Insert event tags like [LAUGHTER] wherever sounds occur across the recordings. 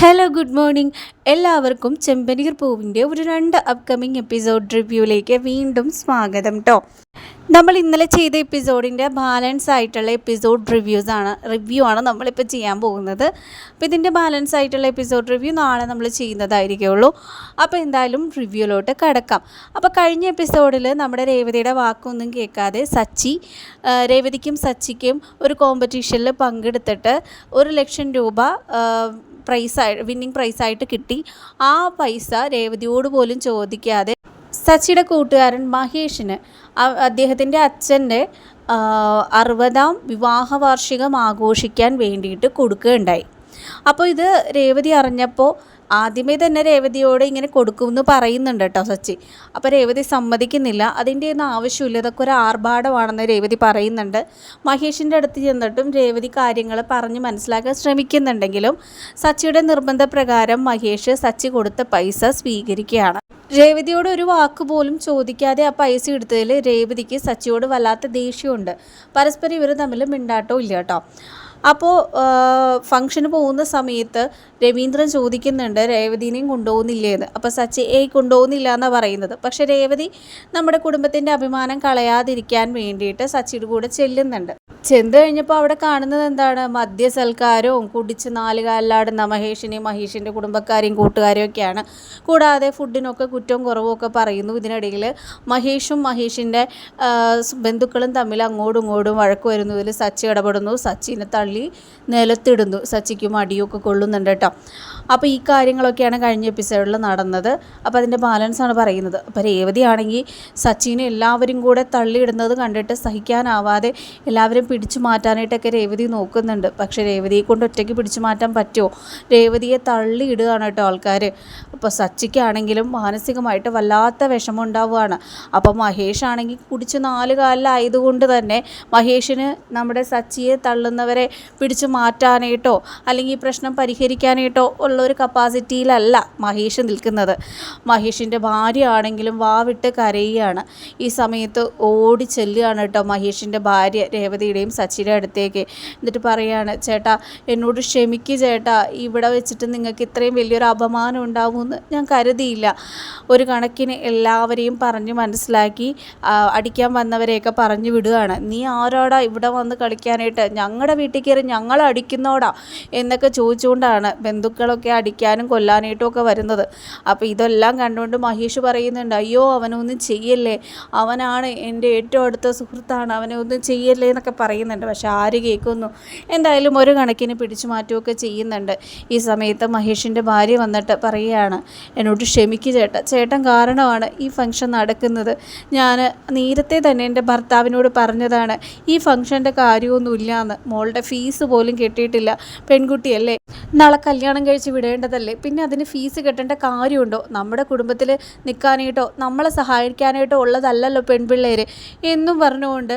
Hello good morning എല്ലാവർക്കും ചെമ്പനീർ പൂവിന്റെ ഒരു രണ്ട് അപ്കമിങ് എപ്പിസോഡ് റിവ്യൂയിലേക്ക് വീണ്ടും സ്വാഗതം കേട്ടോ നമ്മൾ ഇന്നലെ ചെയ്ത എപ്പിസോഡിന്റെ ബാലൻസ് ആയിട്ടുള്ള എപ്പിസോഡ് റിവ്യൂസ് ആണ്. റിവ്യൂ ആണ് നമ്മളിപ്പോൾ ചെയ്യാൻ പോകുന്നത്. അപ്പോൾ ഇതിന്റെ ബാലൻസ് ആയിട്ടുള്ള എപ്പിസോഡ് റിവ്യൂ നാളെ നമ്മൾ ചെയ്യുന്നതായിരിക്കുള്ളൂ. അപ്പോൾ എന്തായാലും റിവ്യൂലോട്ട് കടക്കാം. അപ്പോൾ കഴിഞ്ഞ എപ്പിസോഡിൽ നമ്മുടെ രേവതിയുടെ വാക്കൊന്നും കേൾക്കാതെ സച്ചി രേവതിക്കും സച്ചിക്കും ഒരു കോമ്പറ്റീഷനിൽ പങ്കെടുത്തിട്ട് ഒരു ലക്ഷം രൂപ പ്രൈസായി വിന്നിങ് പ്രൈസായിട്ട് കിട്ടി. ആ പൈസ രേവതിയോട് പോലും ചോദിക്കാതെ സച്ചിയുടെ കൂട്ടുകാരൻ മഹേഷിന് അദ്ദേഹത്തിന്റെ അച്ഛന്റെ അറുപതാം വിവാഹ വാർഷികം ആഘോഷിക്കാൻ വേണ്ടിയിട്ട് കൊടുക്കുകയുണ്ടായി. അപ്പോൾ ഇത് രേവതി അറിഞ്ഞപ്പോൾ ആദ്യമേ തന്നെ രേവതിയോട് ഇങ്ങനെ കൊടുക്കുമെന്ന് പറയുന്നുണ്ട് കേട്ടോ സച്ചി. അപ്പോൾ രേവതി സമ്മതിക്കുന്നില്ല. അതിന്റെ ഒന്നും ആവശ്യമില്ല. ഇതൊക്കെ ഒരു ആർഭാടമാണെന്ന് രേവതി പറയുന്നുണ്ട്. മഹേഷിന്റെ അടുത്ത് ചെന്നിട്ടും രേവതി കാര്യങ്ങൾ പറഞ്ഞ് മനസ്സിലാക്കാൻ ശ്രമിക്കുന്നുണ്ടെങ്കിലും സച്ചിയുടെ നിർബന്ധപ്രകാരം മഹേഷ് സച്ചി കൊടുത്ത പൈസ സ്വീകരിക്കുകയാണ്. രേവതിയോട് ഒരു വാക്ക് പോലും ചോദിക്കാതെ ആ പൈസ എടുത്തതിൽ രേവതിക്ക് സച്ചിയോട് വല്ലാത്ത ദേഷ്യമുണ്ട്. പരസ്പരം ഇവർ തമ്മിൽ മിണ്ടാട്ടോ ഇല്ല കേട്ടോ. അപ്പോൾ ഫംഗ്ഷന് പോകുന്ന സമയത്ത് രവീന്ദ്രൻ ചോദിക്കുന്നുണ്ട് രേവതിനെയും കൊണ്ടുപോകുന്നില്ലേന്ന് അപ്പോൾ സച്ചി ഏയ് കൊണ്ടുപോകുന്നില്ല എന്നാണ് പറയുന്നത്. പക്ഷേ രേവതി നമ്മുടെ കുടുംബത്തിന്റെ അഭിമാനം കളയാതിരിക്കാൻ വേണ്ടിയിട്ട് സച്ചിയുടെ കൂടെ ചെല്ലുന്നുണ്ട്. ചെന്ന് കഴിഞ്ഞപ്പോൾ അവിടെ കാണുന്നത് എന്താണ്? മദ്യസൽക്കാരവും കുടിച്ച് നാലുകാലിലാടുന്ന മഹേഷിനെയും മഹേഷിന്റെ കുടുംബക്കാരെയും കൂട്ടുകാരെയും ഒക്കെയാണ്. കൂടാതെ ഫുഡിനൊക്കെ കുറ്റവും കുറവും ഒക്കെ പറയുന്നു. ഇതിനിടയിൽ മഹേഷും മഹേഷിന്റെ ബന്ധുക്കളും തമ്മിൽ അങ്ങോട്ടും ഇങ്ങോട്ടും വഴക്ക് വരുന്നതിൽ സച്ചി ഇടപെടുന്നു. സച്ചിനെ തള്ളി നിലത്തിടുന്നു. സച്ചിക്കും അടിയൊക്കെ കൊള്ളുന്നുണ്ട് കേട്ടോ. അപ്പോൾ ഈ കാര്യങ്ങളൊക്കെയാണ് കഴിഞ്ഞ എപ്പിസോഡിൽ നടന്നത്. അപ്പോൾ അതിന്റെ ബാലൻസ് ആണ് പറയുന്നത്. അപ്പോൾ രേവതി ആണെങ്കിൽ സച്ചിനെ എല്ലാവരും കൂടെ തള്ളിയിടുന്നത് കണ്ടിട്ട് സഹിക്കാനാവാതെ എല്ലാവരും പിടിച്ചു മാറ്റാനായിട്ടൊക്കെ രേവതി നോക്കുന്നുണ്ട്. പക്ഷേ രേവതിയെ കൊണ്ട് ഒറ്റയ്ക്ക് പിടിച്ചു മാറ്റാൻ പറ്റുമോ? രേവതിയെ തള്ളിയിടുകയാണ് കേട്ടോ ആൾക്കാർ അപ്പോൾ സച്ചിക്കാണെങ്കിലും മാനസികമായിട്ട് വല്ലാത്ത വിഷമം ഉണ്ടാവുകയാണ് അപ്പോൾ മഹേഷ് ആണെങ്കിൽ കുടിച്ച് നാല് കാലിലായതുകൊണ്ട് തന്നെ മഹേഷിന് നമ്മുടെ സച്ചിയെ തള്ളുന്നവരെ പിടിച്ചു മാറ്റാനായിട്ടോ അല്ലെങ്കിൽ ഈ പ്രശ്നം പരിഹരിക്കാനായിട്ടോ ഉള്ള ഒരു കപ്പാസിറ്റിയിലല്ല മഹേഷ് നിൽക്കുന്നത്. മഹേഷിന്റെ ഭാര്യ ആണെങ്കിലും വാവിട്ട് കരയുകയാണ്. ഈ സമയത്ത് ഓടി ചെല്ലുകയാണ് കേട്ടോ മഹേഷിന്റെ ഭാര്യ രേവതിയുടെയും സച്ചിയുടെ അടുത്തേക്ക്. എന്നിട്ട് പറയാണ് ചേട്ടാ എന്നോട് ക്ഷമിക്ക് ചേട്ടാ. ഇവിടെ വെച്ചിട്ട് നിങ്ങൾക്ക് ഇത്രയും വലിയൊരു അപമാനം ഉണ്ടാവുമെന്ന് ഞാൻ കരുതിയില്ല. ഒരു കണക്കിന് എല്ലാവരെയും പറഞ്ഞ് മനസ്സിലാക്കി അടിക്കാൻ വന്നവരെയൊക്കെ പറഞ്ഞു വിടുകയാണ്. നീ ആരോടാ ഇവിടെ വന്ന് കളിക്കാനായിട്ട്? ഞങ്ങളുടെ വീട്ടിൽ കയറി ഞങ്ങൾ അടിക്കുന്നോടാ? എന്നൊക്കെ ചോദിച്ചുകൊണ്ടാണ് ബന്ധുക്കളൊക്കെ അടിക്കാനും കൊല്ലാനായിട്ടും ഒക്കെ വരുന്നത്. അപ്പോൾ ഇതെല്ലാം കണ്ടുകൊണ്ട് മഹേഷ് പറയുന്നുണ്ട് അയ്യോ അവനൊന്നും ചെയ്യല്ലേ? അവനാണ് എന്റെ ഏറ്റവും അടുത്ത സുഹൃത്താണ്. അവനെ ഒന്നും ചെയ്യല്ലേ? എന്നൊക്കെ പറയുന്നുണ്ട്. പക്ഷെ ആര് കേൾക്കുന്നു? എന്തായാലും ഒരു കണക്കിന് പിടിച്ചു മാറ്റുകയൊക്കെ ചെയ്യുന്നുണ്ട്. ഈ സമയത്ത് മഹേഷിന്റെ ഭാര്യ വന്നിട്ട് പറയുകയാണ് എന്നോട് ക്ഷമിക്കുക ചേട്ടൻ ചേട്ടൻ കാരണമാണ് ഈ ഫംഗ്ഷൻ നടക്കുന്നത്. ഞാൻ നേരത്തെ തന്നെ എന്റെ ഭർത്താവിനോട് പറഞ്ഞതാണ് ഈ ഫംഗ്ഷന്റെ കാര്യമൊന്നുമില്ല എന്ന് മോളുടെ ഫീസ് പോലും കെട്ടിയിട്ടില്ല. പെൺകുട്ടിയല്ലേ? നാളെ കല്യാണം കഴിച്ച് വിടേണ്ടതല്ലേ? പിന്നെ അതിന് ഫീസ് കെട്ടേണ്ട കാര്യമുണ്ടോ? നമ്മുടെ കുടുംബത്തിൽ നിൽക്കാനായിട്ടോ നമ്മളെ സഹായിക്കാനായിട്ടോ ഉള്ളതല്ലല്ലോ പെൺപിള്ളേർ എന്നും പറഞ്ഞുകൊണ്ട്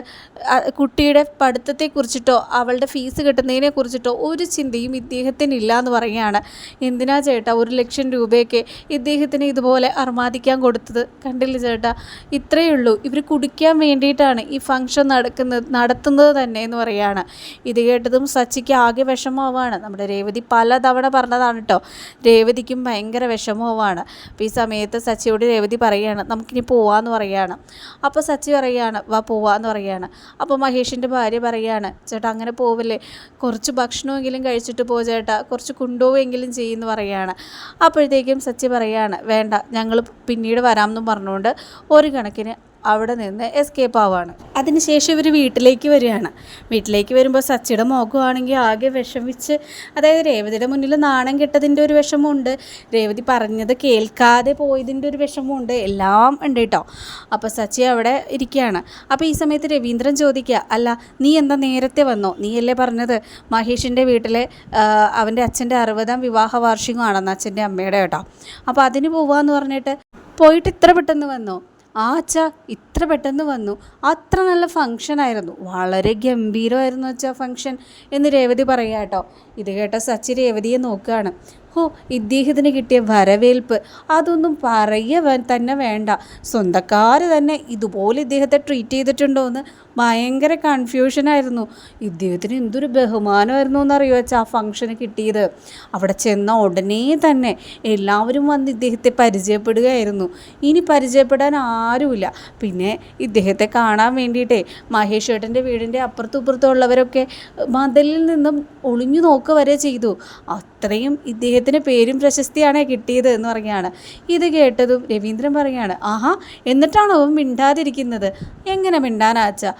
കുട്ടിയുടെ പഠിത്തത്തെക്കുറിച്ചിട്ടോ അവളുടെ ഫീസ് കിട്ടുന്നതിനെക്കുറിച്ചിട്ടോ ഒരു ചിന്തയും ഇദ്ദേഹത്തിനില്ല എന്ന് പറയുകയാണ്. എന്തിനാ ചേട്ടാ ഒരു ലക്ഷം രൂപയൊക്കെ ഇദ്ദേഹത്തിന് ഇതുപോലെ അർമാദിക്കാൻ കൊടുത്തത്? കണ്ടില്ല ചേട്ടാ? ഇത്രയേ ഉള്ളൂ. ഇവർ കുടിക്കാൻ വേണ്ടിയിട്ടാണ് ഈ ഫംഗ്ഷൻ നടക്കുന്നത് നടത്തുന്നത് തന്നെ എന്ന് പറയുകയാണ്. ഇത് കേട്ടതും സച്ചിക്ക് ആകെ വിഷമമാവാണ് നമ്മുടെ രേവതി പലതവണ പറഞ്ഞതാണ് കേട്ടോ. രേവതിക്കും ഭയങ്കര വിഷമവുമാണ്. അപ്പോൾ ഈ സമയത്ത് സച്ചിയോട് രേവതി പറയുകയാണ് നമുക്കിനി പോവാന്ന് പറയുകയാണ്. അപ്പോൾ സച്ചി പറയുകയാണ് വാ പോവാന്ന് പറയുകയാണ്. അപ്പോൾ മഹേഷിന്റെ ഭാര്യ പറയുകയാണ്. ചേട്ടാ അങ്ങനെ പോവില്ലേ? കുറച്ച് ഭക്ഷണമെങ്കിലും കഴിച്ചിട്ട് പോ ചേട്ടാ. കുറച്ച് കൊണ്ടുപോവുമെങ്കിലും ചെയ്യുമെന്ന് പറയുകയാണ്. അപ്പോഴത്തേക്കും സച്ചി പറയുകയാണ് വേണ്ട ഞങ്ങൾ പിന്നീട് വരാമെന്നും പറഞ്ഞുകൊണ്ട് ഒരു കണക്കിന് അവിടെ നിന്ന് എസ്കേപ്പ് ആവുകയാണ് അതിനുശേഷം ഇവർ വീട്ടിലേക്ക് വരികയാണ്. വീട്ടിലേക്ക് വരുമ്പോൾ സച്ചിയുടെ മുഖമാണെങ്കിൽ ആകെ വിഷമിച്ച് അതായത് രേവതിയുടെ മുന്നിൽ നാണം കെട്ടതിന്റെ ഒരു വിഷമമുണ്ട്. രേവതി പറഞ്ഞത് കേൾക്കാതെ പോയതിന്റെ ഒരു വിഷമമുണ്ട്. എല്ലാം ഉണ്ട് കേട്ടോ. അപ്പോൾ സച്ചി അവിടെ ഇരിക്കുകയാണ്. അപ്പോൾ ഈ സമയത്ത് രവീന്ദ്രൻ ചോദിക്കുക അല്ല നീ എന്താ നേരത്തെ വന്നോ? നീയല്ലേ പറഞ്ഞത് മഹേഷിന്റെ വീട്ടിലെ അവന്റെ അച്ഛന്റെ അറുപതാം വിവാഹ വാർഷികമാണെന്ന് അച്ഛന്റെ അമ്മയുടെ കേട്ടോ. അപ്പോൾ അതിന് പോവാന്ന് പറഞ്ഞിട്ട് പോയിട്ട് ഇത്ര പെട്ടെന്ന് വന്നോ? ആ ഇത്ര പെട്ടെന്ന് വന്നു. അത്ര നല്ല ഫങ്ഷൻ ആയിരുന്നു. വളരെ ഗംഭീരമായിരുന്നു അച്ഛാ ഫങ്ഷൻ എന്ന് രേവതി പറയുക കേട്ടോ. ഇത് കേട്ട സച്ചി രേവതിയെ നോക്കുകയാണ്. ഹോ ഇദ്ദേഹത്തിന് കിട്ടിയ വരവേൽപ്പ് അതൊന്നും പറയുക തന്നെ വേണ്ട. സ്വന്തക്കാർ തന്നെ ഇതുപോലെ ഇദ്ദേഹത്തെ ട്രീറ്റ് ചെയ്തിട്ടുണ്ടോ എന്ന് ഭയങ്കര കൺഫ്യൂഷനായിരുന്നു ഇദ്ദേഹത്തിന് എന്തൊരു ബഹുമാനമായിരുന്നു എന്നറിയോ വെച്ചാൽ ആ ഫംഗ്ഷന് കിട്ടിയത്. അവിടെ ചെന്ന ഉടനെ തന്നെ എല്ലാവരും വന്ന് ഇദ്ദേഹത്തെ പരിചയപ്പെടുകയായിരുന്നു. ഇനി പരിചയപ്പെടാൻ ആരുമില്ല. പിന്നെ ഇദ്ദേഹത്തെ കാണാൻ വേണ്ടിയിട്ടേ മഹേഷ് വീടിന്റെ അപ്പുറത്തും ഇപ്പുറത്തും ഉള്ളവരൊക്കെ മതിലിൽ നിന്നും ഒളിഞ്ഞു നോക്കുക വരെ ചെയ്തു. അത്രയും ഇദ്ദേഹത്തിന് പേരും പ്രശസ്തിയാണ് കിട്ടിയത് എന്ന് പറയുകയാണ്. ഇത് കേട്ടതും രവീന്ദ്രൻ പറയുകയാണ് ആഹാ എന്നിട്ടാണോ മിണ്ടാതിരിക്കുന്നത്? എങ്ങനെ മിണ്ടാനാച്ച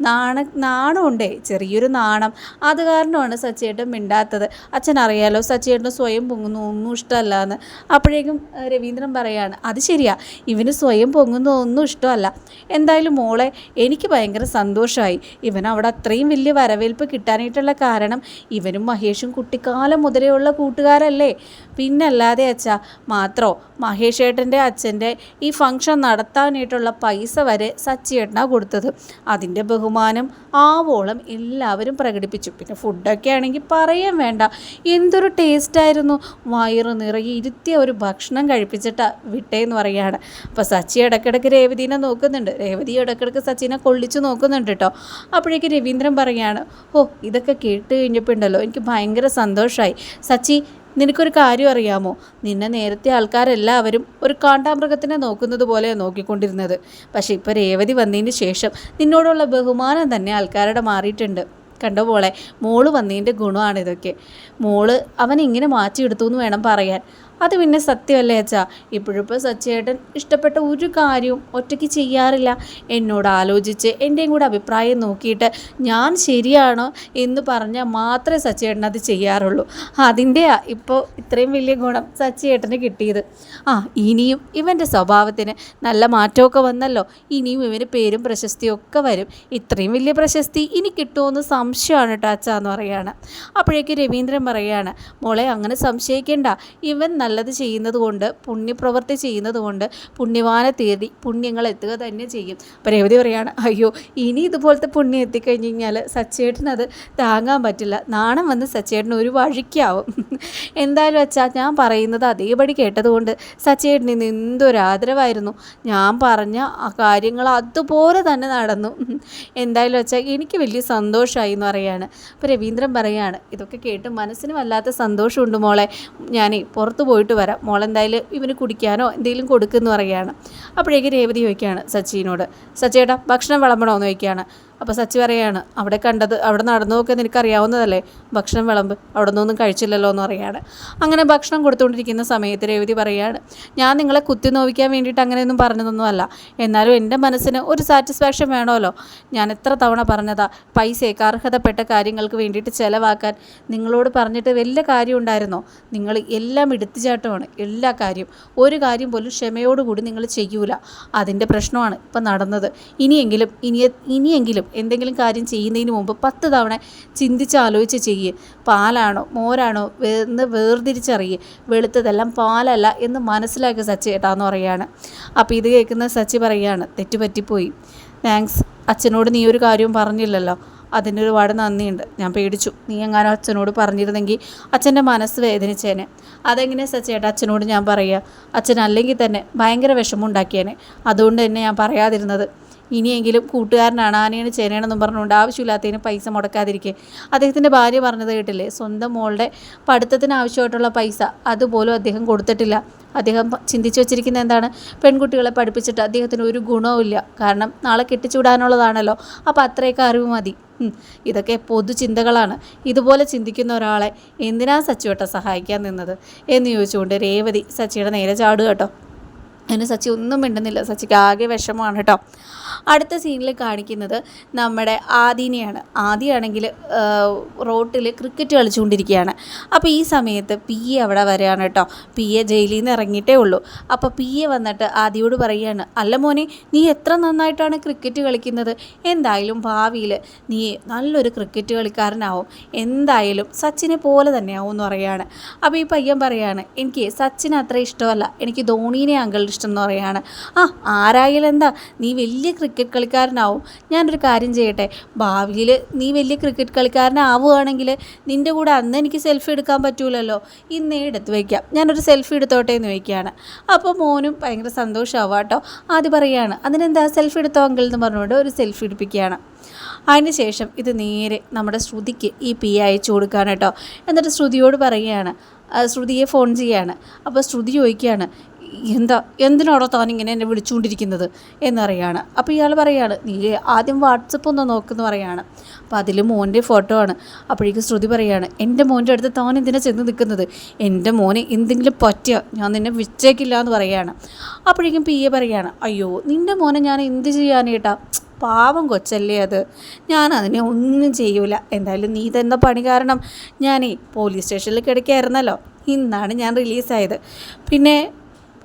നാണ നാണമുണ്ടേ ചെറിയൊരു നാണം. അത് കാരണമാണ് സച്ചിയേട്ടൻ മിണ്ടാത്തത്. അച്ഛൻ അറിയാലോ സച്ചിയേട്ടന് സ്വയം പൊങ്ങുന്നു ഒന്നും ഇഷ്ടമല്ല എന്ന് അപ്പോഴേക്കും രവീന്ദ്രൻ പറയാണ് അത് ശരിയാ ഇവന് സ്വയം പൊങ്ങുന്നു ഒന്നും ഇഷ്ടമല്ല. എന്തായാലും മോളെ എനിക്ക് ഭയങ്കര സന്തോഷമായി ഇവൻ അവിടെ അത്രയും വലിയ വരവേൽപ്പ് കിട്ടാനായിട്ടുള്ള കാരണം ഇവനും മഹേഷും കുട്ടിക്കാലം മുതലേ ഉള്ള കൂട്ടുകാരല്ലേ. പിന്നല്ലാതെ അച്ഛാ മാത്രോ മഹേഷ് ഏട്ടന്റെ അച്ഛന്റെ ഈ ഫംഗ്ഷൻ നടത്താനായിട്ടുള്ള പൈസ വരെ സച്ചിയേട്ടനാണ് കൊടുത്തത്. അതിന്റെ ബഹുമാനം ആവോളം എല്ലാവരും പ്രകടിപ്പിച്ചു. പിന്നെ ഫുഡൊക്കെ ആണെങ്കിൽ പറയാൻ വേണ്ട. എന്തൊരു ടേസ്റ്റായിരുന്നു വയറ് നിറയെ ഇരുത്തിയ ഒരു ഭക്ഷണം കഴിപ്പിച്ചിട്ടാ വിട്ടേന്ന് പറയാണ് അപ്പോൾ സച്ചി ഇടയ്ക്കിടയ്ക്ക് രേവതിനെ നോക്കുന്നുണ്ട്. രേവതി ഇടയ്ക്കിടയ്ക്ക് സച്ചിനെ കൊള്ളിച്ച് നോക്കുന്നുണ്ട് കേട്ടോ അപ്പോഴേക്ക് രവീന്ദ്രൻ പറയാണ് ഓ ഇതൊക്കെ കേട്ട് കഴിഞ്ഞപ്പോൾ ഉണ്ടല്ലോ എനിക്ക് ഭയങ്കര സന്തോഷമായി സച്ചി നിനക്കൊരു കാര്യം അറിയാമോ? നിന്നെ നേരത്തെ ആൾക്കാരെല്ലാവരും ഒരു കാണ്ടാമൃഗത്തിനെ നോക്കുന്നത് പോലെ നോക്കിക്കൊണ്ടിരുന്നത്. പക്ഷേ ഇപ്പോൾ രേവതി വന്നതിന് ശേഷം നിന്നോടുള്ള ബഹുമാനം തന്നെ ആൾക്കാരുടെ മാറിയിട്ടുണ്ട്. കണ്ടോ മോളെ? മോൾ വന്നതിന്റെ ഗുണമാണ് ഇതൊക്കെ. മോൾ അവൻ ഇങ്ങനെ മാറ്റിയെടുത്തു എന്ന് വേണം പറയാൻ. അത് പിന്നെ സത്യമല്ലേ അച്ഛാ? ഇപ്പോഴിപ്പോൾ സച്ചേട്ടൻ ഇഷ്ടപ്പെട്ട ഒരു കാര്യവും ഒറ്റയ്ക്ക് ചെയ്യാറില്ല. എന്നോട് ആലോചിച്ച് എന്റെയും കൂടെ അഭിപ്രായം നോക്കിയിട്ട് ഞാൻ ശരിയാണോ എന്ന് പറഞ്ഞാൽ മാത്രമേ സച്ചേട്ടൻ അത് ചെയ്യാറുള്ളൂ. അതിന്റെയാ ഇപ്പോൾ ഇത്രയും വലിയ ഗുണം സച്ചേട്ടന് കിട്ടിയത്. ആ ഇനിയും ഇവന്റെ സ്വഭാവത്തിന് നല്ല മാറ്റമൊക്കെ വന്നല്ലോ. ഇനിയും ഇവന് പേരും പ്രശസ്തിയും ഒക്കെ വരും. ഇത്രയും വലിയ പ്രശസ്തി ഇനി കിട്ടുമെന്ന് സംശയമാണ് കേട്ടോ അച്ഛ എന്ന് പറയുകയാണ് അപ്പോഴേക്ക് രവീന്ദ്രൻ പറയുകയാണ് മോളെ അങ്ങനെ സംശയിക്കേണ്ട. ഇവൻ നല്ലത് ചെയ്യുന്നത് കൊണ്ട് പുണ്യപ്രവൃത്തി ചെയ്യുന്നത് കൊണ്ട് പുണ്യവാനെ തേടി പുണ്യങ്ങൾ എത്തുക തന്നെ ചെയ്യും. അപ്പോൾ രേവതി പറയാണ് അയ്യോ ഇനി ഇതുപോലത്തെ പുണ്യം എത്തിക്കഴിഞ്ഞ് കഴിഞ്ഞാൽ സച്ചേട്ടനത് താങ്ങാൻ പറ്റില്ല. നാണം വന്ന് സച്ചേട്ടൻ ഒരു വഴിക്കാവും. [LAUGHS] എന്തായാലും അച്ഛാ ഞാൻ പറയുന്നത് അതേപടി കേട്ടതുകൊണ്ട് സച്ചേട്ടന് ഇന്ന് എന്തൊരു ആദരവായിരുന്നു ഞാൻ പറഞ്ഞ ആ കാര്യങ്ങൾ അതുപോലെ തന്നെ നടന്നു. [LAUGHS] എന്തായാലും വെച്ചാൽ എനിക്ക് വലിയ സന്തോഷമായി എന്ന് പറയാണ്. അപ്പോൾ രവീന്ദ്രൻ പറയാണ് ഇതൊക്കെ കേട്ട് മനസ്സിന് വല്ലാത്ത സന്തോഷമുണ്ട് മോളെ. ഞാനേ പുറത്ത് പോയിട്ട് വരാം. മോളെന്തായാലും ഇവന് കുടിക്കാനോ എന്തെങ്കിലും കൊടുക്കുമെന്ന് പറയുകയാണ്. അപ്പോഴേക്ക് രേവതി ചോദിക്കുകയാണ് സച്ചിനോട്. സച്ചേട്ടാ ഭക്ഷണം വിളമ്പണോ എന്ന് ചോദിക്കുകയാണ്. അപ്പോൾ സച്ചി പറയുകയാണ് അവിടെ കണ്ടത് അവിടെ നടന്നു നിനക്ക് അറിയാവുന്നതല്ലേ ഭക്ഷണം വിളമ്പ് അവിടെ നിന്നൊന്നും കഴിച്ചില്ലല്ലോ എന്ന് പറയാണ്. അങ്ങനെ ഭക്ഷണം കൊടുത്തുകൊണ്ടിരിക്കുന്ന സമയത്ത് രേവതി പറയാണ് ഞാൻ നിങ്ങളെ കുത്തി നോവിക്കാൻ വേണ്ടിയിട്ട് അങ്ങനെയൊന്നും പറഞ്ഞതൊന്നുമല്ല. എന്നാലും എന്റെ മനസ്സിന് ഒരു സാറ്റിസ്ഫാക്ഷൻ വേണമല്ലോ. ഞാൻ എത്ര തവണ പറഞ്ഞതാ പൈസയൊക്കെ അർഹതപ്പെട്ട കാര്യങ്ങൾക്ക് വേണ്ടിയിട്ട് ചിലവാക്കാൻ നിങ്ങളോട് പറഞ്ഞിട്ട് വലിയ കാര്യം ഉണ്ടായിരുന്നോ? നിങ്ങൾ എല്ലാം എടുത്തുചാട്ടമാണ് എല്ലാ കാര്യം ഒരു കാര്യം പോലും ക്ഷമയോടുകൂടി നിങ്ങൾ ചെയ്യൂല. അതിന്റെ പ്രശ്നമാണ് ഇപ്പം നടന്നത്. ഇനിയെങ്കിലും ഇനി ഇനിയെങ്കിലും എന്തെങ്കിലും കാര്യം ചെയ്യുന്നതിന് മുമ്പ് പത്ത് തവണ ചിന്തിച്ച് ചിന്തിച്ചാലോചിച്ച് ചെയ്യുക പാലാണോ മോരാണോ എന്ന് വേർതിരിച്ചറിയുക വെളുത്തതെല്ലാം പാലല്ല എന്ന് മനസ്സിലാക്കി സച്ചി ഏട്ടാന്ന് പറയാണ്. അപ്പോൾ ഇത് കേൾക്കുന്ന സച്ചി പറയുകയാണ് തെറ്റുപറ്റിപ്പോയി. താങ്ക്സ്. അച്ഛനോട് നീ ഒരു കാര്യവും പറഞ്ഞില്ലല്ലോ. അതിന്റെ ഒരുപാട് നന്ദിയുണ്ട്. ഞാൻ പേടിച്ചു. നീ എങ്ങാനും അച്ഛനോട് പറഞ്ഞിരുന്നെങ്കിൽ അച്ഛന്റെ മനസ്സ് വേദനിച്ചേനെ. അതെങ്ങനെ സച്ചേട്ടാ അച്ഛനോട് ഞാൻ പറയുക അച്ഛൻ അല്ലെങ്കിൽ തന്നെ ഭയങ്കര വിഷമം ഉണ്ടാക്കിയേനെ. അതുകൊണ്ട് തന്നെ ഞാൻ പറയാതിരുന്നത്. ഇനിയെങ്കിലും കൂട്ടുകാരനാണ് ആനയാണ് ചേനയാണെന്നും പറഞ്ഞുകൊണ്ട് ആവശ്യമില്ലാത്തതിന് പൈസ മുടക്കാതിരിക്കെ. അദ്ദേഹത്തിന്റെ ഭാര്യ പറഞ്ഞത് കേട്ടില്ലേ? സ്വന്തം മോളുടെ പഠിത്തത്തിന് ആവശ്യമായിട്ടുള്ള പൈസ അതുപോലും അദ്ദേഹം കൊടുത്തിട്ടില്ല. അദ്ദേഹം ചിന്തിച്ചു വച്ചിരിക്കുന്നത് എന്താണ്? പെൺകുട്ടികളെ പഠിപ്പിച്ചിട്ട് അദ്ദേഹത്തിന് ഒരു ഗുണവുമില്ല കാരണം നാളെ കെട്ടിച്ചൂടാനുള്ളതാണല്ലോ അപ്പോൾ അത്രയൊക്കെ അറിവ് മതി. ഇതൊക്കെ ഇതൊക്കെ പൊതുചിന്തകളാണ് ഇതുപോലെ ചിന്തിക്കുന്ന ഒരാളെ എന്തിനാ സച്ചുവേട്ട സഹായിക്കാൻ നിന്നത്? എന്ന് ചോദിച്ചുകൊണ്ട് രേവതി സച്ചിയുടെ നേരെ ചാടുക കേട്ടോ. അതിന് സച്ചി ഒന്നും മിണ്ടുന്നില്ല. സച്ചിക്ക് ആകെ വിഷമമാണ് കേട്ടോ. അടുത്ത സീനിൽ കാണിക്കുന്നത് നമ്മുടെ ആദിനെയാണ്. ആദിയാണെങ്കിൽ റോട്ടിൽ ക്രിക്കറ്റ് കളിച്ചുകൊണ്ടിരിക്കുകയാണ്. അപ്പോൾ ഈ സമയത്ത് പി എ അവിടെ വരികയാണ് കേട്ടോ. പി എ ജയിലിൽ നിന്ന് ഇറങ്ങിയിട്ടേ ഉള്ളൂ. അപ്പോൾ പി എ വന്നിട്ട് ആദിയോട് പറയുകയാണ് അല്ല മോനെ നീ എത്ര നന്നായിട്ടാണ് ക്രിക്കറ്റ് കളിക്കുന്നത്? എന്തായാലും ഭാവിയിൽ നീ നല്ലൊരു ക്രിക്കറ്റ് കളിക്കാരനാവും. എന്തായാലും സച്ചിനെ പോലെ തന്നെയാവും എന്ന് പറയുകയാണ്. അപ്പോൾ ഈ പയ്യൻ പറയുകയാണ് എനിക്ക് സച്ചിന് അത്ര ഇഷ്ടമല്ല. എനിക്ക് ധോണീനെ അങ്കിൾ ഇഷ്ടം എന്ന് പറയുകയാണ്. ആ ആരായാലും എന്താ നീ വലിയ ക്രിക്കറ്റ് കളിക്കാരനാവും. ഞാനൊരു കാര്യം ചെയ്യട്ടെ ഭാവിയിൽ നീ വലിയ ക്രിക്കറ്റ് കളിക്കാരനാവുകയാണെങ്കിൽ നിന്റെ കൂടെ അന്ന് എനിക്ക് സെൽഫി എടുക്കാൻ പറ്റൂലല്ലോ. ഇന്നേ എടുത്ത് വയ്ക്കാം. ഞാനൊരു സെൽഫി എടുത്തോട്ടെ എന്ന് ചോദിക്കുകയാണ് അപ്പോൾ മോനും ഭയങ്കര സന്തോഷമാവുക കേട്ടോ. ആദ്യം പറയുകയാണ് അതിനെന്താ സെൽഫി എടുത്തോ അങ്കിൾ എന്ന് പറഞ്ഞുകൊണ്ട് ഒരു സെൽഫി എടുപ്പിക്കുകയാണ്. അതിന് ശേഷം ഇത് നേരെ നമ്മുടെ ശ്രുതിക്ക് ഈ പി അയച്ചു കൊടുക്കുകയാണ് കേട്ടോ. എന്നിട്ട് ശ്രുതിയോട് പറയുകയാണ് ശ്രുതിയെ ഫോൺ ചെയ്യുകയാണ് അപ്പോൾ ശ്രുതി ചോദിക്കുകയാണ് എന്താ എന്തിനാണോ താൻ ഇങ്ങനെ എന്നെ വിളിച്ചുകൊണ്ടിരിക്കുന്നത് എന്നറിയാണ്. അപ്പോൾ ഇയാൾ പറയാണ് നീ ആദ്യം വാട്സപ്പ് ഒന്ന് നോക്കുന്നു പറയാണ്. അപ്പോൾ അതിൽ മോന്റെ ഫോട്ടോ ആണ്. അപ്പോഴേക്കും ശ്രുതി പറയാണ് എന്റെ മോന്റെ അടുത്ത് താൻ എന്തിനാ ചെന്ന് നിൽക്കുന്നത്? എന്റെ മോനെ എന്തെങ്കിലും പറ്റിയ ഞാൻ നിന്നെ വിച്ചേക്കില്ല എന്ന് പറയാണ്. അപ്പോഴേക്കും പി എ പറയാണ് അയ്യോ നിന്റെ മോനെ ഞാൻ എന്ത് ചെയ്യാനേട്ടാ പാവം കൊച്ചല്ലേ അത്. ഞാൻ അതിനെ ഒന്നും ചെയ്യൂല. എന്തായാലും നീ തന്ന പണി കാരണം ഞാനേ പോലീസ് സ്റ്റേഷനിൽ കിടക്കായിരുന്നല്ലോ. ഇന്നാണ് ഞാൻ റിലീസായത്. പിന്നെ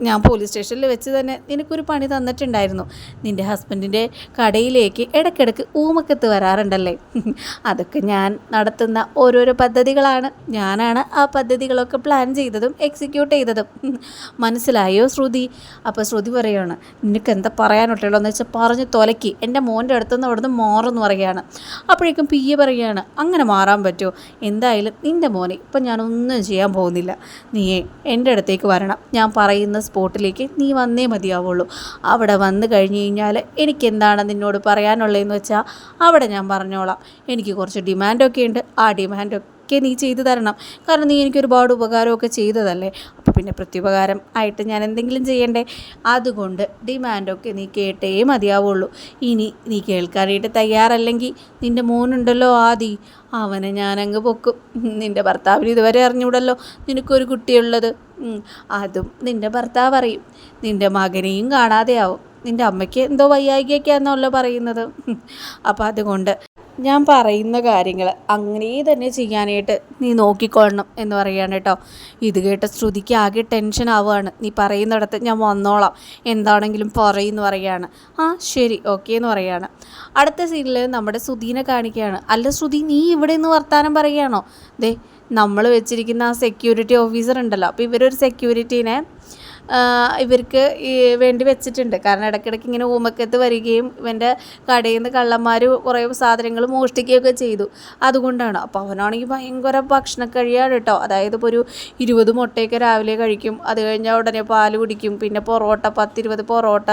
ഞാൻ പോലീസ് സ്റ്റേഷനിൽ വെച്ച് തന്നെ നിനക്കൊരു പണി തന്നിട്ടുണ്ടായിരുന്നു. നിന്റെ ഹസ്ബൻഡിന്റെ കടയിലേക്ക് ഇടയ്ക്കിടയ്ക്ക് ഊമക്കത്ത് വരാറുണ്ടല്ലേ? [LAUGHS] അതൊക്കെ ഞാൻ നടത്തുന്ന ഓരോരോ പദ്ധതികളാണ്. ഞാനാണ് ആ പദ്ധതികളൊക്കെ പ്ലാൻ ചെയ്തതും എക്സിക്യൂട്ട് ചെയ്തതും. [LAUGHS] മനസ്സിലായോ ശ്രുതി? അപ്പോൾ ശ്രുതി പറയുകയാണ് നിനക്ക് എന്താ പറയാനുള്ളൂ എന്ന് വെച്ചാൽ പറഞ്ഞ് തൊലക്കി. എന്റെ മോന്റെ അടുത്തുനിന്ന് അവിടുന്ന് മാറുമെന്ന് പറയുകയാണ്. അപ്പോഴേക്കും പി എ പറയുകയാണ് അങ്ങനെ മാറാൻ പറ്റുമോ എന്തായാലും നിന്റെ മോനെ ഇപ്പം ഞാനൊന്നും ചെയ്യാൻ പോകുന്നില്ല. നീയേ എന്റെ അടുത്തേക്ക് വരണം. ഞാൻ പറയുന്ന സ്പോട്ടിലേക്ക് നീ വന്നേ മതിയാവുള്ളൂ. അവിടെ വന്നു കഴിഞ്ഞ് കഴിഞ്ഞാൽ എനിക്ക് എന്താണ് നിന്നോട് പറയാനുള്ളതെന്ന് വെച്ചാൽ അവിടെ ഞാൻ പറഞ്ഞോളാം. എനിക്ക് കുറച്ച് ഡിമാൻഡൊക്കെ ഉണ്ട് ആ ഡിമാൻഡൊക്കെ നീ ചെയ്തു തരണം. കാരണം നീ എനിക്ക് ഒരുപാട് ഉപകാരമൊക്കെ ചെയ്തതല്ലേ? അപ്പോൾ പിന്നെ പ്രത്യുപകാരം ആയിട്ട് ഞാൻ എന്തെങ്കിലും ചെയ്യണ്ടേ? അതുകൊണ്ട് ഡിമാൻഡൊക്കെ നീ കേട്ടേ മതിയാവുള്ളൂ. ഇനി നീ കേൾക്കാനായിട്ട് തയ്യാറല്ലെങ്കിൽ നിന്റെ മോനുണ്ടല്ലോ ആദി. അവനെ ഞാനങ്ങ് പൊക്കും. നിന്റെ ഭർത്താവിന് ഇതുവരെ അറിഞ്ഞൂടല്ലോ നിനക്കൊരു കുട്ടിയുള്ളത്. അതും നിന്റെ ഭർത്താവ് അറിയും. നിന്റെ മകനെയും കാണാതെയാവും. നിന്റെ അമ്മയ്ക്ക് എന്തോ വയ്യായികയൊക്കെയാണെന്നല്ലോ പറയുന്നത്. അപ്പോൾ അതുകൊണ്ട് ഞാൻ പറയുന്ന കാര്യങ്ങൾ അങ്ങനെ തന്നെ ചെയ്യാനായിട്ട് നീ നോക്കിക്കൊള്ളണം എന്ന് പറയാണ് കേട്ടോ. ഇത് കേട്ട ശ്രുതിക്ക് ആകെ ടെൻഷൻ ആവുകയാണ്. നീ പറയുന്നിടത്ത് ഞാൻ വന്നോളാം. എന്താണെങ്കിലും പറയുമെന്ന് പറയാണ്. ആ ശരി ഓക്കെ എന്ന് പറയാണ്. അടുത്ത സീനിൽ നമ്മുടെ ശ്രുതിനെ കാണിക്കുകയാണ്. അല്ല ശ്രുതി നീ ഇവിടെ നിന്ന് വർത്താനം പറയുകയാണോ? ദേ നമ്മൾ വെച്ചിരിക്കുന്ന ആ സെക്യൂരിറ്റി ഓഫീസർ ഉണ്ടല്ലോ. അപ്പോൾ ഇവരൊരു സെക്യൂരിറ്റീനെ ഇവർക്ക് വേണ്ടി വെച്ചിട്ടുണ്ട്. കാരണം ഇടയ്ക്കിടയ്ക്ക് ഇങ്ങനെ ഊമക്കത്ത് വരികയും ഇവന്റെ കടയിൽ നിന്ന് കള്ളന്മാർ കുറേ സാധനങ്ങൾ മോഷ്ടിക്കുകയൊക്കെ ചെയ്തു. അതുകൊണ്ടാണ്. അപ്പോൾ അവനാണെങ്കിൽ ഭയങ്കര ഭക്ഷണ കഴിയാണ് കേട്ടോ. അതായത് ഇപ്പോൾ ഒരു ഇരുപത് മുട്ടയൊക്കെ രാവിലെ കഴിക്കും. അത് കഴിഞ്ഞാൽ ഉടനെ പാൽ കുടിക്കും. പിന്നെ പൊറോട്ട പത്തിരുപത് പൊറോട്ട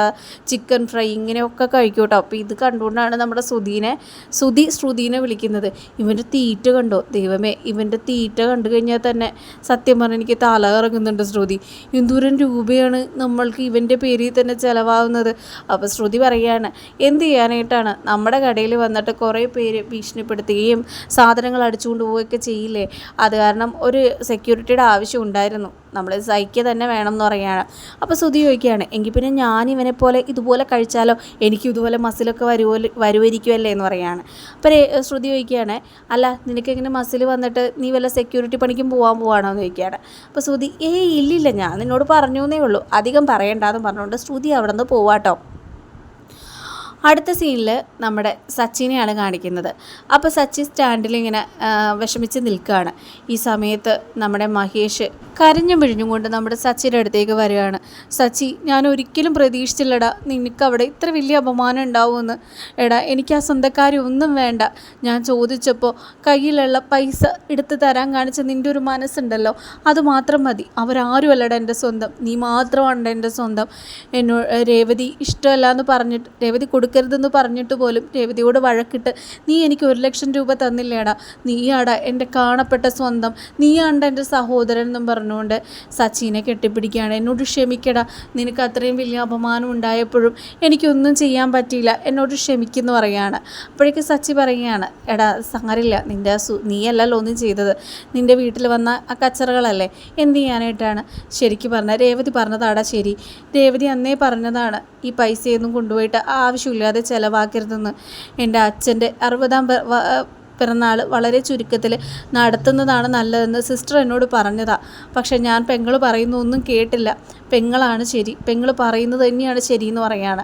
ചിക്കൻ ഫ്രൈ ഇങ്ങനെയൊക്കെ കഴിക്കും കേട്ടോ. അപ്പോൾ ഇത് കണ്ടുകൊണ്ടാണ് നമ്മുടെ സുധീനെ സുധി ശ്രുതിനെ വിളിക്കുന്നത്. ഇവന്റെ തീറ്റ കണ്ടോ? ദൈവമേ ഇവന്റെ തീറ്റ കണ്ടു കഴിഞ്ഞാൽ തന്നെ സത്യം പറഞ്ഞാൽ എനിക്ക് തല ഇറങ്ങുന്നുണ്ട് ശ്രുതി. എന്തോരം രൂപയാണ് നമ്മൾക്ക് ഇവന്റെ പേരിൽ തന്നെ ചിലവാകുന്നത്. അപ്പോൾ ശ്രുതി പറയാണ് എന്ത് ചെയ്യാനായിട്ടാണ്? നമ്മുടെ കടയിൽ വന്നിട്ട് കുറേ പേര് ഭീഷണിപ്പെടുത്തുകയും സാധനങ്ങൾ അടിച്ചുകൊണ്ട് പോവുകയൊക്കെ ചെയ്യില്ലേ? അത് കാരണം ഒരു സെക്യൂരിറ്റിയുടെ ആവശ്യം ഉണ്ടായിരുന്നു. നമ്മൾ സഹിക്കുക തന്നെ വേണം എന്ന് പറയുകയാണ്. അപ്പോൾ ശ്രുതി ചോദിക്കുകയാണ് എങ്കിൽ പിന്നെ ഞാൻ ഇവനെ പോലെ ഇതുപോലെ കഴിച്ചാലോ? എനിക്ക് ഇതുപോലെ മസിലൊക്കെ വരുമോ വരുമായിരിക്കുമല്ലേ എന്ന് പറയുകയാണ്. അപ്പോൾ ശ്രുതി ചോദിക്കുകയാണ് അല്ല നിനക്കിങ്ങനെ മസിൽ വന്നിട്ട് നീ വല്ല സെക്യൂരിറ്റി പണിക്കും പോകാൻ പോവാണോ? എന്ന് ചോദിക്കുകയാണ്. അപ്പോൾ ശ്രുതി ഏയ് ഇല്ലില്ല ഞാൻ നിന്നോട് പറഞ്ഞു എന്നേ ഉള്ളൂ. അധികം പറയണ്ടെന്ന് പറഞ്ഞുകൊണ്ട് ശ്രുതി അവിടെ നിന്ന് പോവാട്ടോ. അടുത്ത സീനിൽ നമ്മുടെ സച്ചിനെയാണ് കാണിക്കുന്നത്. അപ്പോൾ സച്ചിൻ സ്റ്റാൻഡിൽ ഇങ്ങനെ വിഷമിച്ച് നിൽക്കുകയാണ്. ഈ സമയത്ത് നമ്മുടെ മഹേഷ് കരഞ്ഞു പിഴിഞ്ഞും കൊണ്ട് നമ്മുടെ സച്ചിന്റെ അടുത്തേക്ക് വരികയാണ്. സച്ചി ഞാൻ ഒരിക്കലും പ്രതീക്ഷിച്ചില്ലടാ നിനക്ക് അവിടെ ഇത്ര വലിയ അപമാനം ഉണ്ടാവുമെന്ന്. എടാ എനിക്ക് ആ സ്വന്തക്കാരി ഒന്നും വേണ്ട. ഞാൻ ചോദിച്ചപ്പോൾ കയ്യിലുള്ള പൈസ എടുത്ത് തരാൻ കാണിച്ച നിന്റെ ഒരു മനസ്സുണ്ടല്ലോ അത് മാത്രം മതി. അവരാരുമല്ലടാ എന്റെ സ്വന്തം? നീ മാത്രമാണ് എന്റെ സ്വന്തം. എന്നോ രേവതി ഇഷ്ടമല്ല എന്ന് പറഞ്ഞിട്ട് രേവതി കൊടുക്കരുതെന്ന് പറഞ്ഞിട്ട് പോലും രേവതിയോട് വഴക്കിട്ട് നീ എനിക്ക് ഒരു ലക്ഷം രൂപ തന്നില്ലേടാ. നീയാടാ എന്റെ കാണപ്പെട്ട സ്വന്തം. നീയാണ്ട എന്റെ സഹോദരൻ എന്നും പറഞ്ഞുകൊണ്ട് സച്ചിനെ കെട്ടിപ്പിടിക്കുകയാണ്. എന്നോട് ക്ഷമിക്കടാ. നിനക്ക് അത്രയും വലിയ അപമാനം ഉണ്ടായപ്പോഴും എനിക്കൊന്നും ചെയ്യാൻ പറ്റിയില്ല. എന്നോട് ക്ഷമിക്കുന്നു പറയാണ്. അപ്പോഴേക്ക് സച്ചി പറയുകയാണ് എടാ സാരില്ല. നിന്റെ സു നീയല്ലല്ലോ ഒന്നും ചെയ്തത്. നിന്റെ വീട്ടിൽ വന്ന ആ കച്ചറകളല്ലേ? എന്ത് ചെയ്യാനായിട്ടാണ്? ശരിക്കും പറഞ്ഞ രേവതി പറഞ്ഞതാടാ ശരി. രേവതി അന്നേ പറഞ്ഞതാണ് ഈ പൈസയൊന്നും കൊണ്ടുപോയിട്ട് ആവശ്യമില്ലാതെ ചിലവാക്കരുതെന്ന് എന്റെ അച്ഛന്റെ അറുപതാം പിറന്നാൾ വളരെ ചുരുക്കത്തിൽ നടത്തുന്നതാണ് നല്ലതെന്ന് സിസ്റ്റർ എന്നോട് പറഞ്ഞതാണ് പക്ഷേ ഞാൻ പെങ്ങൾ പറയുന്നൊന്നും കേട്ടില്ല. പെങ്ങളാണ് ശരി. പെങ്ങൾ പറയുന്നത് തന്നെയാണ് ശരി എന്ന് പറയാണ്.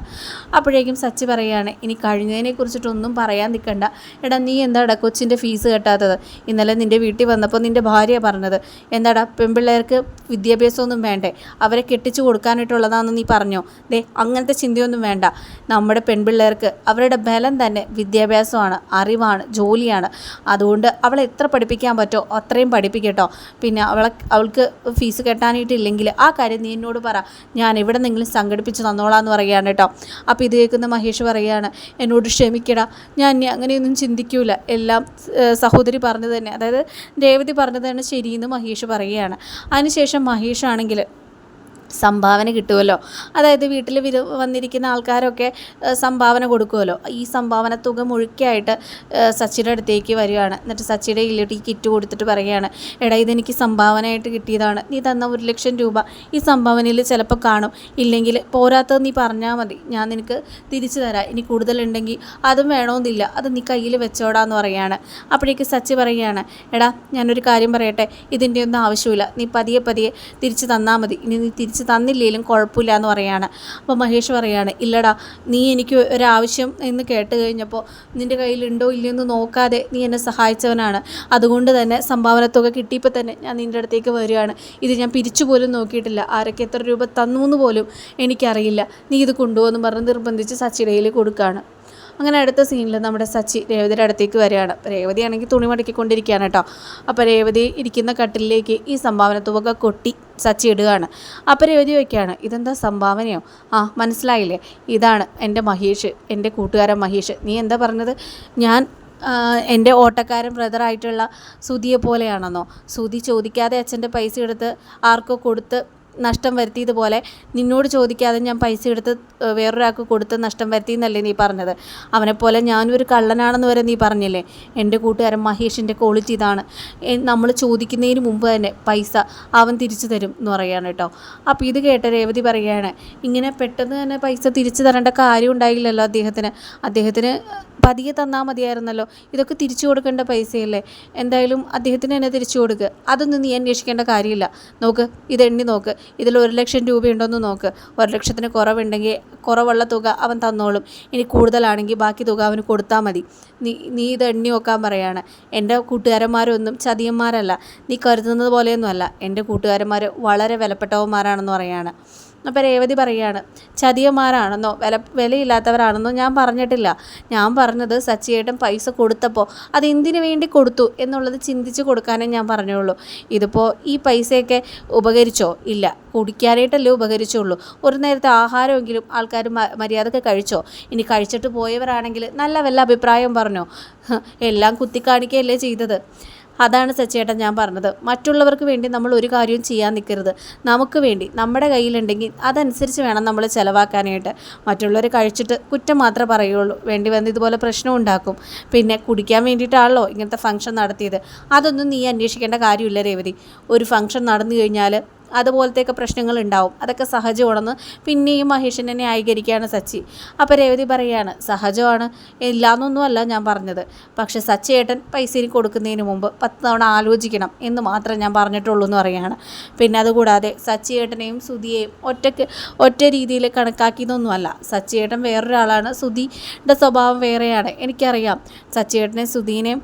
അപ്പോഴേക്കും സച്ചി പറയുകയാണ് ഇനി കഴിഞ്ഞതിനെ കുറിച്ചിട്ടൊന്നും പറയാൻ നിൽക്കണ്ട. എടാ നീ എന്താടാ കൊച്ചിന്റെ ഫീസ് കെട്ടാത്തത്? ഇന്നലെ നിന്റെ വീട്ടിൽ വന്നപ്പോൾ നിന്റെ ഭാര്യ പറഞ്ഞത് എന്താടാ പെൺപിള്ളേർക്ക് വിദ്യാഭ്യാസമൊന്നും വേണ്ടേ? അവരെ കെട്ടിച്ചു കൊടുക്കാനായിട്ടുള്ളതാണെന്ന് നീ പറഞ്ഞോ? ദേ അങ്ങനത്തെ ചിന്തയൊന്നും വേണ്ട. നമ്മുടെ പെൺപിള്ളേർക്ക് അവരുടെ ബലം തന്നെ വിദ്യാഭ്യാസമാണ് അറിവാണ് ജോലിയാണ്. അതുകൊണ്ട് അവളെ എത്ര പഠിപ്പിക്കാൻ പറ്റുമോ അത്രയും പഠിപ്പിക്കട്ടോ. പിന്നെ അവളെ അവൾക്ക് ഫീസ് കെട്ടാനായിട്ടില്ലെങ്കിൽ ആ കാര്യം നീ എന്നോട് പറ. ഞാൻ എവിടെ നിന്നെങ്കിലും സംഘടിപ്പിച്ച് തന്നോളാം എന്ന് പറയുകയാണ് കേട്ടോ. അപ്പോൾ ഇത് കേൾക്കുന്ന മഹേഷ് പറയുകയാണ് എന്നോട് ക്ഷമിക്കടാ. ഞാൻ അങ്ങനെയൊന്നും ചിന്തിക്കൂല. എല്ലാം സഹോദരി പറഞ്ഞത് തന്നെ അതായത് രേവതി പറഞ്ഞത് തന്നെ ശരിയെന്ന് മഹേഷ് പറയുകയാണ്. അതിനുശേഷം മഹേഷ് ആണെങ്കിൽ സംഭാവന കിട്ടുമല്ലോ അതായത് വീട്ടിൽ വിരു വന്നിരിക്കുന്ന ആൾക്കാരൊക്കെ സംഭാവന കൊടുക്കുമല്ലോ ഈ സംഭാവന തുക മുഴുക്കായിട്ട് സച്ചിയുടെ അടുത്തേക്ക് വരികയാണ്. എന്നിട്ട് സച്ചിയുടെ കയ്യിലോട്ട് ഈ കിറ്റ് കൊടുത്തിട്ട് പറയുകയാണ് എടാ ഇതെനിക്ക് സംഭാവനയായിട്ട് കിട്ടിയതാണ്. നീ തന്ന ഒരു ലക്ഷം രൂപ ഈ സംഭാവനയിൽ ചിലപ്പോൾ കാണും. ഇല്ലെങ്കിൽ പോരാത്തത് നീ പറഞ്ഞാൽ മതി. ഞാൻ നിനക്ക് തിരിച്ചു തരാം. ഇനി കൂടുതലുണ്ടെങ്കിൽ അതും വേണമെന്നില്ല അത് നീ കയ്യിൽ വെച്ചോടാന്ന് പറയുകയാണ്. അപ്പോഴേക്ക് സച്ചി പറയുകയാണ് എടാ ഞാനൊരു കാര്യം പറയട്ടെ. ഇതിന്റെ ഒന്നും ആവശ്യമില്ല. നീ പതിയെ പതിയെ തിരിച്ചു തന്നാൽ മതി. ഇനി നീ തിരിച്ച് തന്നില്ലെങ്കിലും കുഴപ്പമില്ല എന്ന് പറയാണ്. അപ്പോൾ മഹേഷ് പറയാണ് ഇല്ലടാ നീ എനിക്ക് ഒരാവശ്യം എന്ന് കേട്ട് കഴിഞ്ഞപ്പോൾ നിന്റെ കയ്യിലുണ്ടോ ഇല്ലയോ എന്ന് നോക്കാതെ നീ എന്നെ സഹായിച്ചവനാണ്. അതുകൊണ്ട് തന്നെ സംഭാവന തുക കിട്ടിയപ്പോൾ തന്നെ ഞാൻ നിന്റെ അടുത്തേക്ക് വരികയാണ്. ഇത് ഞാൻ പിരിച്ചു പോലും നോക്കിയിട്ടില്ല. ആരൊക്കെ എത്ര രൂപ തന്നു എന്ന് പോലും എനിക്കറിയില്ല. നീ ഇത് കൊണ്ടുപോകുമെന്ന് പറഞ്ഞ് നിർബന്ധിച്ച് സച്ചിടയിൽ കൊടുക്കുകയാണ് അങ്ങനെ അടുത്ത സീനിൽ നമ്മുടെ സച്ചി രേവതിയുടെ അടുത്തേക്ക് വരികയാണ്. രേവതി ആണെങ്കിൽ തുണി മടക്കിക്കൊണ്ടിരിക്കുകയാണ് കേട്ടോ. അപ്പോൾ രേവതി ഇരിക്കുന്ന കട്ടിലേക്ക് ഈ സംഭാവന തുക കൊട്ടി സച്ചി ഇടുകയാണ്. അപ്പോൾ രേവതി വയ്ക്കുകയാണ് ഇതെന്താ സംഭാവനയോ? ആ മനസ്സിലായില്ലേ? ഇതാണ് എന്റെ മഹേഷ് എന്റെ കൂട്ടുകാരൻ മഹേഷ്. നീ എന്താ പറഞ്ഞത്? ഞാൻ എന്റെ ഓട്ടക്കാരൻ ബ്രദറായിട്ടുള്ള സുതിയെ പോലെയാണെന്നോ? സുതി ചോദിക്കാതെ അച്ഛന്റെ പൈസ എടുത്ത് ആർക്കോ കൊടുത്ത് നഷ്ടം വരുത്തിയതുപോലെ നിന്നോട് ചോദിക്കാതെ ഞാൻ പൈസ എടുത്ത് വേറൊരാൾക്ക് കൊടുത്ത് നഷ്ടം വരുത്തി എന്നല്ലേ നീ പറഞ്ഞത്. അവനെപ്പോലെ ഞാനും ഒരു കള്ളനാണെന്ന് വരെ നീ പറഞ്ഞില്ലേ? എന്റെ കൂട്ടുകാരൻ മഹേഷിന്റെ ക്വാളിറ്റി ഇതാണ്. നമ്മൾ ചോദിക്കുന്നതിന് മുമ്പ് തന്നെ പൈസ അവൻ തിരിച്ചു തരും എന്ന് പറയുകയാണ് കേട്ടോ. അപ്പോൾ ഇത് കേട്ട രേവതി പറയുകയാണ് ഇങ്ങനെ പെട്ടെന്ന് തന്നെ പൈസ തിരിച്ചു തരേണ്ട കാര്യം ഉണ്ടായില്ലല്ലോ അദ്ദേഹത്തിന്. അദ്ദേഹത്തിന് പതിയെ തന്നാൽ മതിയായിരുന്നല്ലോ. ഇതൊക്കെ തിരിച്ചു കൊടുക്കേണ്ട പൈസയല്ലേ? എന്തായാലും അദ്ദേഹത്തിന് തന്നെ തിരിച്ചു കൊടുക്കുക അതൊന്നും നീ അന്വേഷിക്കേണ്ട കാര്യമില്ല. നോക്ക് ഇത് എണ്ണി നോക്ക്. ഇതിൽ ഒരു ലക്ഷം രൂപയുണ്ടോയെന്ന് നോക്ക്. ഒരു ലക്ഷത്തിന് കുറവുണ്ടെങ്കിൽ കുറവുള്ള തുക അവൻ തന്നോളും. ഇനി കൂടുതലാണെങ്കിൽ ബാക്കി തുക അവന് കൊടുത്താൽ മതി. നീ നീ ഇത് എണ്ണി നോക്കാൻ പറയാണ്. എന്റെ കൂട്ടുകാരന്മാരൊന്നും ചതിയന്മാരല്ല. നീ കരുതുന്നത് പോലെയൊന്നുമല്ല. എന്റെ കൂട്ടുകാരന്മാർ വളരെ വിലപ്പെട്ടവന്മാരാണെന്ന് പറയാണ്. അപ്പോൾ രേവതി പറയുകയാണ് ചതിയന്മാരാണെന്നോ? വില വിലയില്ലാത്തവരാണെന്നോ ഞാൻ പറഞ്ഞിട്ടില്ല. ഞാൻ പറഞ്ഞത് സച്ചിയേട്ടൻ പൈസ കൊടുത്തപ്പോൾ അത് എന്തിനു വേണ്ടി കൊടുത്തു എന്നുള്ളത് ചിന്തിച്ച് കൊടുക്കാനേ ഞാൻ പറഞ്ഞുള്ളൂ. ഇതിപ്പോൾ ഈ പൈസയൊക്കെ ഉപകരിച്ചോ? ഇല്ല. കുടിക്കാനായിട്ടല്ലേ ഉപകരിച്ചുള്ളൂ. ഒരു നേരത്തെ ആഹാരമെങ്കിലും ആൾക്കാർ മര്യാദയ്ക്ക് കഴിച്ചോ? ഇനി കഴിച്ചിട്ട് പോയവരാണെങ്കിൽ നല്ല വല്ല അഭിപ്രായം പറഞ്ഞോ? എല്ലാം കുത്തിക്കാണിക്കുകയല്ലേ ചെയ്തത്. അതാണ് സച്ചേട്ടൻ ഞാൻ പറഞ്ഞത്. മറ്റുള്ളവർക്ക് വേണ്ടി നമ്മൾ ഒരു കാര്യവും ചെയ്യാൻ നിൽക്കരുത്. നമുക്ക് വേണ്ടി നമ്മുടെ കയ്യിലുണ്ടെങ്കിൽ അതനുസരിച്ച് വേണം നമ്മൾ ചിലവാക്കാനായിട്ട്. മറ്റുള്ളവരെ കഴിച്ചിട്ട് കുറ്റം മാത്രമേ പറയുള്ളൂ. വേണ്ടി വന്ന് ഇതുപോലെ പ്രശ്നം ഉണ്ടാക്കും. പിന്നെ കുടിക്കാൻ വേണ്ടിയിട്ടാണല്ലോ ഇങ്ങനത്തെ ഫംഗ്ഷൻ നടത്തിയത്. അതൊന്നും നീ അന്വേഷിക്കേണ്ട കാര്യമില്ല രേവതി. ഒരു ഫംഗ്ഷൻ നടന്നു കഴിഞ്ഞാൽ അതുപോലത്തെയൊക്കെ പ്രശ്നങ്ങൾ ഉണ്ടാവും അതൊക്കെ സഹജമാണെന്ന് പിന്നെയും മഹേഷിനെ ന്യായീകരിക്കുകയാണ് സച്ചി. അപ്പോൾ രേവതി പറയുകയാണ് സഹജമാണ്. ഇല്ലാന്നൊന്നുമല്ല ഞാൻ പറഞ്ഞത്. പക്ഷേ സച്ചേട്ടൻ പൈസ ഇനി കൊടുക്കുന്നതിന് മുമ്പ് പത്ത് തവണ ആലോചിക്കണം എന്ന് മാത്രം ഞാൻ പറഞ്ഞിട്ടുള്ളൂ എന്ന് പറയുകയാണ്. പിന്നെ അതുകൂടാതെ സച്ചിയേട്ടനെയും സുധിയെയും ഒറ്റയ്ക്ക് ഒറ്റ രീതിയിൽ കണക്കാക്കിയതൊന്നുമല്ല. സച്ചിയേട്ടൻ വേറൊരാളാണ്. സുധിയുടെ സ്വഭാവം വേറെയാണ്. എനിക്കറിയാം. സച്ചിയേട്ടനെയും സുധീനെയും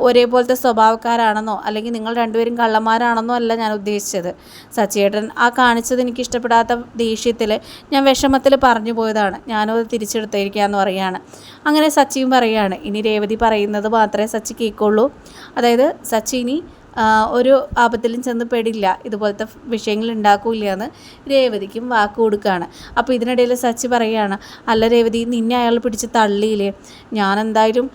ഒരേപോലത്തെ സ്വഭാവക്കാരാണെന്നോ അല്ലെങ്കിൽ നിങ്ങൾ രണ്ടുപേരും കള്ളന്മാരാണെന്നോ അല്ല ഞാൻ ഉദ്ദേശിച്ചത്. സച്ചിയേട്ടൻ ആ കാണിച്ചത് എനിക്ക് ഇഷ്ടപ്പെടാത്ത ദേഷ്യത്തിൽ ഞാൻ വിഷമത്തിൽ പറഞ്ഞു പോയതാണ്. ഞാനും അത് തിരിച്ചെടുത്തിരിക്കാന്ന് പറയുകയാണ് അങ്ങനെ സച്ചിയും പറയുകയാണ് ഇനി രേവതി പറയുന്നത് മാത്രമേ സച്ചി കേൾക്കുള്ളൂ. അതായത് സച്ചി ഇനി ഒരു ആപത്തിലും ചെന്ന് പെടില്ല. ഇതുപോലത്തെ വിഷയങ്ങൾ ഉണ്ടാക്കൂല എന്ന് രേവതിക്കും വാക്ക് കൊടുക്കുകയാണ് അപ്പോൾ ഇതിനിടയിൽ സച്ചി പറയുകയാണ് അല്ല രേവതി നിന്നെ അയാൾ പിടിച്ച് തള്ളിയില്ലേ? ഞാൻ എന്തായാലും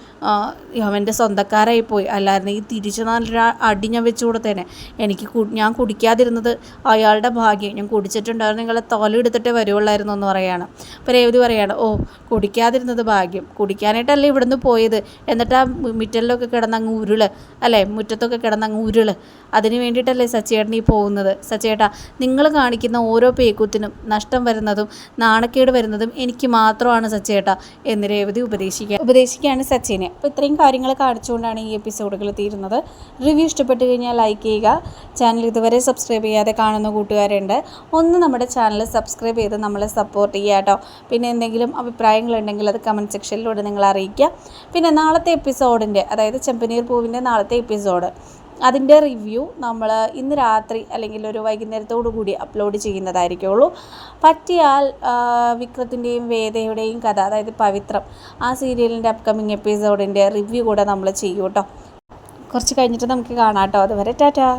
അവന്റെ സ്വന്തക്കാരായി പോയി. അല്ലായിരുന്നെങ്കിൽ തിരിച്ചു നല്ലൊരു അടി ഞാൻ വെച്ചു കൊടുത്തേനെ. എനിക്ക് ഞാൻ കുടിക്കാതിരുന്നത് അയാളുടെ ഭാഗ്യം. ഞാൻ കുടിച്ചിട്ടുണ്ടായിരുന്നു നിങ്ങളെ തോലെടുത്തിട്ടേ വരുവുള്ളായിരുന്നു എന്ന് പറയാണ്. അപ്പോൾ രേവതി പറയുകയാണ് ഓ കുടിക്കാതിരുന്നത് ഭാഗ്യം. കുടിക്കാനായിട്ടല്ലേ ഇവിടുന്ന് പോയത്? എന്നിട്ട് ആ മിറ്റലിലൊക്കെ കിടന്നങ്ങ് ഉരുൾ അല്ലേ? മുറ്റത്തൊക്കെ കിടന്നങ്ങ് ഉരുൾ. അതിന് വേണ്ടിയിട്ടല്ലേ സച്ചേട്ടൻ ഈ പോകുന്നത്? സച്ചേട്ടാ നിങ്ങൾ കാണിക്കുന്ന ഓരോ പേക്കൂത്തിനും നഷ്ടം വരുന്നതും നാണക്കേട് വരുന്നതും എനിക്ക് മാത്രമാണ് സച്ചേട്ടാ എന്ന് രേവതി ഉപദേശിക്കുക ഉപദേശിക്കുകയാണ് സച്ചിനെ. അപ്പോൾ ഇത്രയും കാര്യങ്ങൾ കാണിച്ചുകൊണ്ടാണ് ഈ എപ്പിസോഡുകൾ തീരുന്നത്. റിവ്യൂ ഇഷ്ടപ്പെട്ട് കഴിഞ്ഞാൽ ലൈക്ക് ചെയ്യുക. ചാനൽ ഇതുവരെ സബ്സ്ക്രൈബ് ചെയ്യാതെ കാണുന്ന കൂട്ടുകാരുണ്ട്. ഒന്ന് നമ്മുടെ ചാനൽ സബ്സ്ക്രൈബ് ചെയ്ത് നമ്മളെ സപ്പോർട്ട് ചെയ്യുക കേട്ടോ. പിന്നെ എന്തെങ്കിലും അഭിപ്രായങ്ങളുണ്ടെങ്കിൽ അത് കമന്റ് സെക്ഷനിലൂടെ നിങ്ങൾ അറിയിക്കുക. പിന്നെ നാളത്തെ എപ്പിസോഡിന്റെ അതായത് ചെമ്പനീർ പൂവിന്റെ നാളത്തെ എപ്പിസോഡ്. അതിന്റെ റിവ്യൂ നമ്മൾ ഇന്ന് രാത്രി അല്ലെങ്കിൽ ഒരു വൈകുന്നേരത്തോടു കൂടി അപ്ലോഡ് ചെയ്യുന്നതായിരിക്കുള്ളൂ. പറ്റിയാൽ വിക്രത്തിന്റെയും വേദയുടെയും കഥ അതായത് പവിത്രം ആ സീരിയലിന്റെ അപ്കമിങ് എപ്പിസോഡിന്റെ റിവ്യൂ കൂടെ നമ്മൾ ചെയ്യൂട്ടോ. കുറച്ച് കഴിഞ്ഞിട്ട് നമുക്ക് കാണാം കേട്ടോ അതുവരെ ടാറ്റാ.